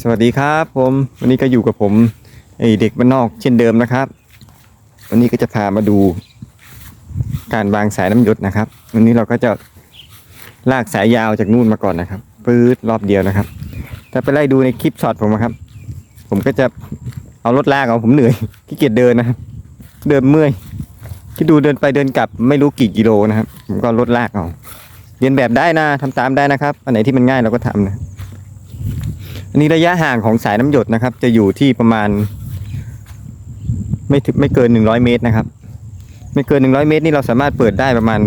สวัสดีครับผมวันนี้ก็อยู่กับผมไอเด็กบ้านนอกเช่นเดิมนะครับ วันนี้ก็จะพามาดู การวางสายน้ำหยดนะครับ วันนี้เราก็จะลากสายยาวจากนู่นมาก่อนนะครับปื๊ดรอบเดียวนะครับ ถ้าไปไล่ดูในคลิปช็อตผมนะครับ ผมก็จะเอารถลากเอาผมเหนื่อยขี้เกียจเดินนะครับ เดินเมื่อยคิดดูเดินไปเดินกลับไม่รู้กี่กิโลนะครับ ผมก็รถลากเอาเรียนแบบได้นะทำตามได้นะครับ อันไหนที่มันง่ายเราก็ทำนะ อันนี้ระยะห่างของสายน้ำหยดนะครับ จะอยู่ที่ประมาณ ไม่ถึงไม่เกิน100เมตรนะครับ ไม่เกิน100เมตรนี่เราสามารถเปิดได้ประมาณ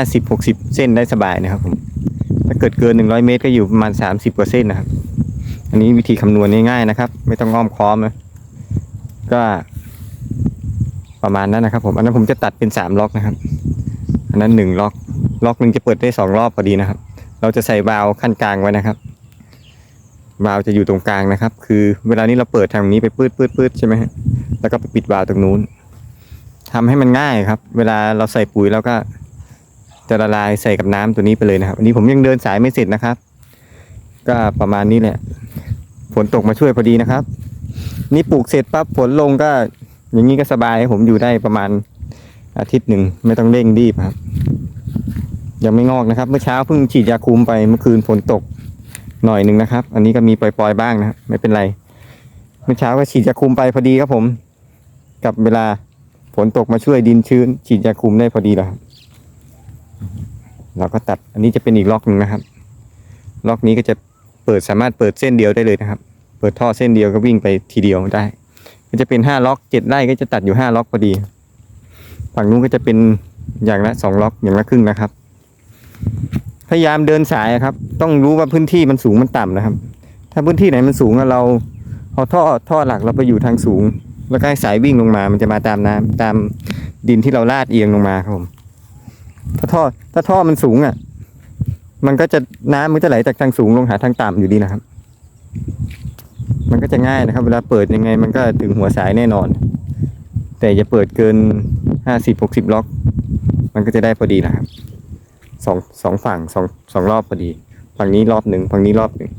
50-60เส้นได้สบายนะครับผมถ้าเกิดเกิน100เมตรก็อยู่ประมาณ30กว่าเส้นนะครับ อันนี้วิธีคำนวณง่ายๆนะครับ ไม่ต้องอ้อมค้อมนะก็ประมาณนั้นนะครับผม อันนั้นผมจะตัดเป็น3ล็อกนะครับ อันนั้น1ล็อก ล็อกหนึ่งจะเปิดได้2รอบพอดีนะครับ เราจะใส่วาล์วขั้นกลางไว้นะครับ วาล์วจะอยู่ตรงกลางนะครับ คือเวลานี้เราเปิดทางนี้ไปปืดปืดปืดใช่ไหมแล้วก็ไปปิดวาล์วตรงนู้นทำให้มันง่ายครับ เวลาเราใส่ปุ๋ยแล้วก็จะละลายใส่กับน้ำตัวนี้ไปเลยนะครับอันนี้ผมยังเดินสายไม่เสร็จนะครับ ก็ประมาณนี้แหละฝนตกมาช่วยพอดีนะครับ นี่ปลูกเสร็จปั๊บฝนลงก็ อย่างนี้ก็สบายผมอยู่ได้ประมาณอาทิตย์หนึ่งไม่ต้องเร่งรีบครับ ยังไม่งอกนะครับ เมื่อเช้าเพิ่งฉีดยาคุมไปเมื่อคืนฝนตก หน่อยหนึ่งนะครับ อันนี้ก็มีปล่อยๆบ้างนะครับไม่เป็นไร เมื่อเช้าก็ฉีดยาคุมไปพอดีครับผม กับเวลาฝนตกมาช่วยดินชื้น ฉีดยาคุมได้พอดีแล้วครับเราก็ตัดอันนี้จะเป็นอีกล็อกหนึ่งนะครับ ล็อกนี้ก็จะเปิดสามารถเปิดเส้นเดียวได้เลยนะครับ เปิดท่อเส้นเดียวก็วิ่งไปทีเดียวได้ ก็จะเป็นห้าล็อกเจ็ดไร่ก็จะตัดอยู่ห้าล็อกพอดี ฝั่งนู้นก็จะเป็นอย่างละสองล็อกอย่างละครึ่งนะครับ พยายามเดินสายครับ ต้องรู้ว่าพื้นที่มันสูงมันต่ำนะครับ ถ้าพื้นที่ไหนมันสูงเราเอาท่อท่อหลักเราไปอยู่ทางสูง แล้วก็ให้สายวิ่งลงมา มันจะมาตามน้ำตามดินที่เราลาดเอียงลงมาครับผมถ้าท่อถ้าท่อมันสูงอะ มันก็จะน้ำมันจะไหลจากทางสูงลงหาทางต่ำอยู่ดีนะครับ มันก็จะง่ายนะครับ เวลาเปิดยังไง มันก็ถึงหัวสายแน่นอน แต่อย่าเปิดเกินห้าสิบหกสิบล็อก มันก็จะได้พอดีนะครับ สองสองฝั่งสองสองรอบพอดี ฝั่งนี้รอบหนึ่งฝั่งนี้รอบหนึ่ง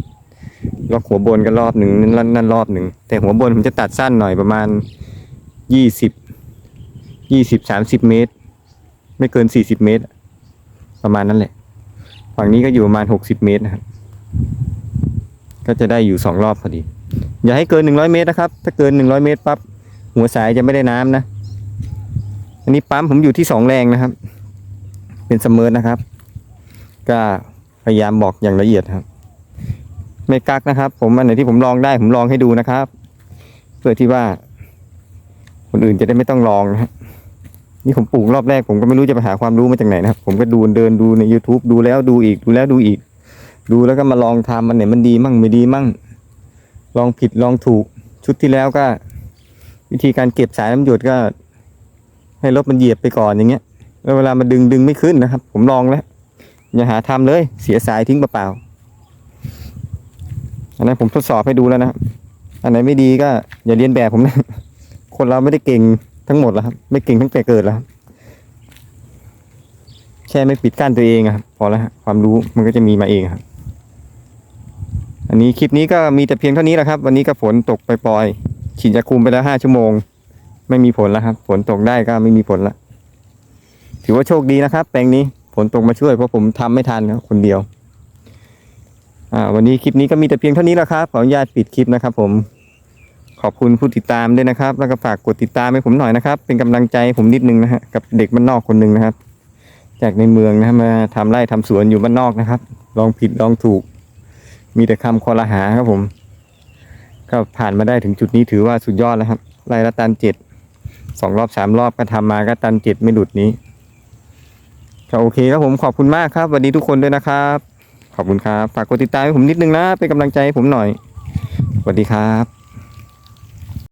ล็อกหัวบนก็รอบหนึ่งนั่นนั่นรอบหนึ่งแต่หัวบนผมจะตัดสั้นหน่อยประมาณยี่สิบยี่สิบสามสิบเมตร ไม่เกินสี่สิบเมตร ประมาณนั้นแหละ ฝั่งนี้ก็อยู่ประมาณหกสิบเมตรนะครับก็จะได้อยู่สองรอบพอดี อย่าให้เกินหนึ่งร้อยเมตรนะครับ ถ้าเกินหนึ่งร้อยเมตรปั๊บหัวสายจะไม่ได้น้ำนะ อันนี้ปั๊มผมอยู่ที่สองแรงนะครับ เป็นเสมอนะครับ ก็พยายามบอกอย่างละเอียดครับ ไม่กักนะครับ ผมอันไหนที่ผมลองได้ผมลองให้ดูนะครับ เพื่อที่ว่าคนอื่นจะได้ไม่ต้องลองนะฮะนี่ผมปลูกรอบแรกผมก็ไม่รู้จะไปหาความรู้มาจากไหนนะครับ ผมก็ดูเดินดูใน YouTube ดูแล้วดูอีกดูแล้วดูอีก ดูแล้วก็มาลองทำมันไหนมันดีมั่งไม่ดีมั่ง ลองผิดลองถูกชุดที่แล้วก็ วิธีการเก็บสายน้ำหยดก็ ให้รถมันเหยียบไปก่อนอย่างเงี้ยแล้วเวลามาดึงดึงไม่ขึ้นนะครับ ผมลองแล้ว อย่าหาทำเลย เสียสายทิ้งเปล่าๆอันนั้นผมทดสอบให้ดูแล้วนะอันไหนไม่ดีก็ อย่าเรียนแบบผมนะ คนเราไม่ได้เก่งทั้งหมดแล้วครับ ไม่เก่งตั้งแต่เกิดแล้วแค่ไม่ปิดกั้นตัวเองครับพอแล้วความรู้มันก็จะมีมาเองครับ อันนี้คลิปนี้ก็มีแต่เพียงเท่านี้แหละครับ วันนี้ก็ฝนตกไปปล่อยๆฉีดยาคุมไปแล้วห้าชั่วโมง ไม่มีผลแล้วครับ ฝนตกได้ก็ไม่มีผลละถือว่าโชคดีนะครับ แปลงนี้ ฝนตกมาช่วยเพราะผมทำไม่ทันครับคนเดียว อ่า วันนี้คลิปนี้ก็มีแต่เพียงเท่านี้แหละครับขออนุญาตปิดคลิปนะครับผมขอบคุณผู้ติดตามด้วยนะครับ แล้วก็ฝากกดติดตามให้ผมหน่อยนะครับ เป็นกำลังใจผมนิดนึงนะฮะกับเด็กบ้านนอกคนหนึ่งนะครับ จากในเมืองนะมาทำไร่ทำสวนอยู่บ้านนอกนะครับ ลองผิดลองถูก มีแต่คำคอรหาครับผม ก็ผ่านมาได้ถึงจุดนี้ถือว่าสุดยอดแล้วครับไร่ละตันเจ็ดสองรอบสามรอบก็ทำมาก็ตันเจ็ดไม่หลุดนี้ โอเคครับผมขอบคุณมากครับสวัสดีทุกคนด้วยนะครับ ขอบคุณครับ ฝากกดติดตามให้ผมนิดนึงนะ เป็นกำลังใจให้ผมหน่อยสวัสดีครับ